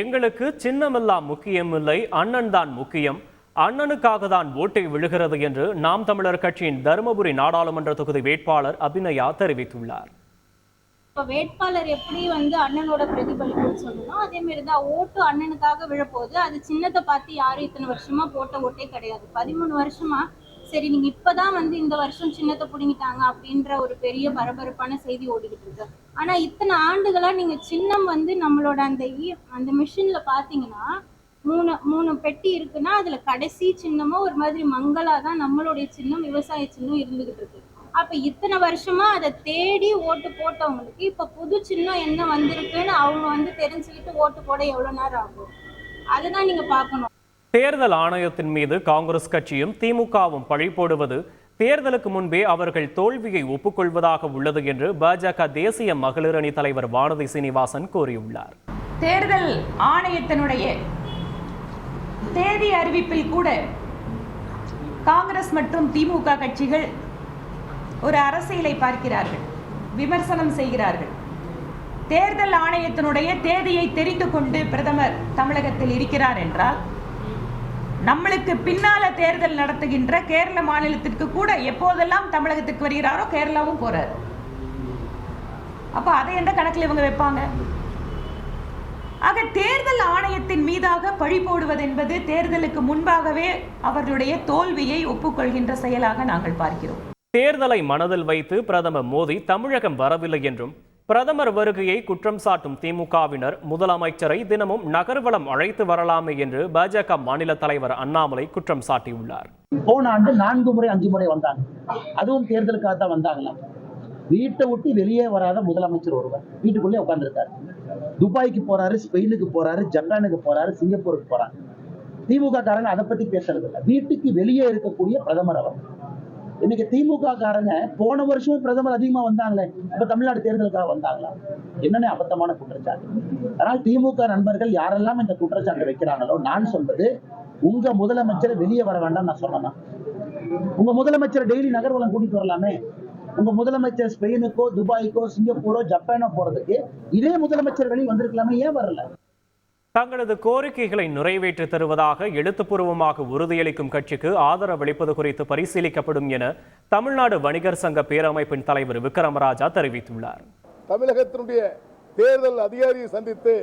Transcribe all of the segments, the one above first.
எங்களுக்கு சின்னமெல்லாம் முக்கியமில்லை அண்ணன் தான் முக்கியம். அண்ணனுக்காக தான் ஓட்டை விழுகிறது என்று நாம் தமிழர் கட்சியின் தருமபுரி நாடாளுமன்ற தொகுதி வேட்பாளர் அபிநயா தெரிவித்துள்ளார். வேட்பாளர் எப்படி வந்து அண்ணனோட பிரதிபலிப்புன்னு சொல்லணும் அதே மாதிரி தான் ஓட்டு அண்ணனுக்காக விழப்போகுது. அது சின்னத்தை பார்த்து யாரும் இத்தனை வருஷமா போட்ட ஓட்டே கிடையாது. பதிமூணு வருஷமா சரி நீங்க இப்பதான் வந்து இந்த வருஷம் சின்னத்தை புடுங்கிட்டாங்க அப்படின்ற ஒரு பெரிய பரபரப்பான செய்தி ஓடிக்கிட்டு இருக்கு. ஆனா இத்தனை ஆண்டுகளா நீங்க சின்னம் வந்து நம்மளோட அந்த அந்த மிஷின்ல பாத்தீங்கன்னா மூணு மூணு பெட்டி இருக்குன்னா அதுல கடைசி சின்னமும் ஒரு மாதிரி மங்களா தான் நம்மளுடைய சின்னம் விவசாய சின்னம் இருந்துகிட்டு இருக்கு. அப்ப இத்தனை வருஷமா அதை தேடி ஓட்டு போட்டவங்களுக்கு இப்ப புது சின்னம் என்ன வந்திருக்குன்னு அவங்க வந்து தெரிஞ்சுக்கிட்டு ஓட்டு போட எவ்வளவு நேரம் ஆகும்? அதுதான் நீங்க பார்க்கணும் தேர்தல் ஆணையத்தின் மீது காங்கிரஸ் கட்சியும் திமுகவும் பழி போடுவது தேர்தலுக்கு முன்பே அவர்கள் தோல்வியை ஒப்புக்கொள்வதாக உள்ளது என்று பாஜக தேசிய மகளிர் அணி தலைவர் வானதி சீனிவாசன் கூறியுள்ளார். தேர்தல் ஆணையத்தினுடைய தேதி அறிவிப்பில் கூட காங்கிரஸ் மற்றும் திமுக கட்சிகள் ஒரு அரசியலை பார்க்கிறார்கள் விமர்சனம் செய்கிறார்கள். தேர்தல் ஆணையத்தினுடைய தேதியை தெரிந்து கொண்டு பிரதமர் தமிழகத்தில் இருக்கிறார் என்றால் நம்மளுக்கு பின்னால தேர்தல் நடத்துகின்ற கேரள மாநிலத்திற்கு கூட எப்போதெல்லாம் தமிழகத்துக்கு வருகிறாரோ கேரளாவும் போறாரு. அப்ப அதை எந்த கணக்கில் இவங்க வைப்பாங்க? ஆக தேர்தல் ஆணையத்தின் மீதாக பழி போடுவது என்பது தேர்தலுக்கு முன்பாகவே அவர்களுடைய தோல்வியை ஒப்புக்கொள்கின்ற செயலாக நாங்கள் பார்க்கிறோம். தேர்தலை மனதில் வைத்து பிரதமர் மோடி தமிழகம் வரவில்லை என்றும் பிரதமர் வருகையை குற்றம் சாட்டும் திமுகவினர் முதலமைச்சரை தினமும் நகர்வலம் அழைத்து வரலாமே என்று பாஜக மாநில தலைவர் அண்ணாமலை குற்றம் சாட்டியுள்ளார். போன ஆண்டு நான்கு முறை அஞ்சு முறை வந்தாங்க. அதுவும் தேர்தலுக்காக தான் வந்தாங்களா வீட்டை விட்டு வெளியே வராத முதலமைச்சர் ஒருவர் வீட்டுக்குள்ளே உட்காந்துருக்காரு துபாய்க்கு போறாரு ஸ்பெயினுக்கு போறாரு ஜப்பானுக்கு போறாரு சிங்கப்பூருக்கு போறாரு. திமுக காரங்க அதை பத்தி பேசுறது இல்லை. வீட்டுக்கு வெளியே இருக்கக்கூடிய பிரதமர் அவர். இன்னைக்கு திமுக காரங்க போன வருஷம் பிரதமர் அதிகமா வந்தாங்களே இப்ப தமிழ்நாடு தேர்தலுக்காக வந்தாங்களா? என்னென்ன அபத்தமான குற்றச்சாட்டு? ஆனால் திமுக நண்பர்கள் யாரெல்லாம் இந்த குற்றச்சாட்டு வைக்கிறாங்களோ நான் சொல்றது உங்க முதலமைச்சர் வெளியே வர வேண்டாம் நான் சொன்னேன்னா உங்க முதலமைச்சர் டெய்லி நகர்வலம் கூட்டிட்டு வரலாமே. உங்க முதலமைச்சர் ஸ்பெயினுக்கோ துபாய்க்கோ சிங்கப்பூரோ ஜப்பானோ போறதுக்கு இதே முதலமைச்சர் வெளியே வந்திருக்கலாமே ஏன் வரல? தங்களது கோரிக்கைகளை நிறைவேற்றி தருவதாக எழுத்துப்பூர்வமாக உறுதியளிக்கும் கட்சிக்கு ஆதரவளிப்பது குறித்து பரிசீலிக்கப்படும் என தமிழ்நாடு வணிகர் சங்க பேரமைப்பின் தலைவர் விக்ரமராஜா தெரிவித்துள்ளார். தமிழகத்தினுடைய தேர்தல் அதிகாரியை சந்தித்து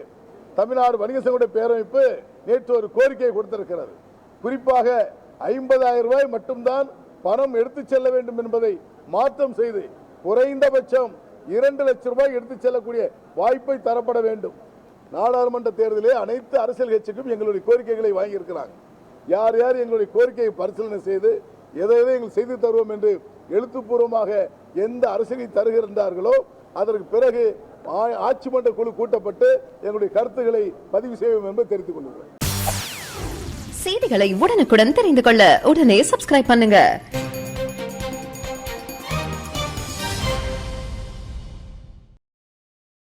தமிழ்நாடு வணிக சங்க பேரமைப்பு நேற்று ஒரு கோரிக்கை கொடுத்திருக்கிறது. குறிப்பாக ஐம்பதாயிரம் ரூபாய் மட்டும்தான் பணம் எடுத்துச் செல்ல வேண்டும் என்பதை மாற்றம் செய்து குறைந்தபட்சம் இரண்டு லட்சம் ரூபாய் எடுத்துச் செல்லக்கூடிய வாய்ப்பை தரப்பட வேண்டும். நாடாளுமன்ற தேர்தலிலே அனைத்து அரசியல் கட்சிக்கும் எங்களுடைய கோரிக்கைகளை வாங்கியிருக்கிறாங்க. யார் யார் எங்களுடைய கோரிக்கையை பரிசீலனை செய்து எதை எதை எங்கள் செய்து தருவோம் என்று எழுத்துப்பூர்வமாக எந்த அரசியலை தருகின்றார்களோ அதற்கு பிறகு ஆட்சி மன்ற குழு கூட்டப்பட்டு எங்களுடைய கருத்துக்களை பதிவு செய்வோம் என்று தெரிவித்துக் கொள்கிறேன். செய்திகளை உடனுக்குடன் தெரிந்து கொள்ள உடனே சப்ஸ்கிரைப் பண்ணுங்க.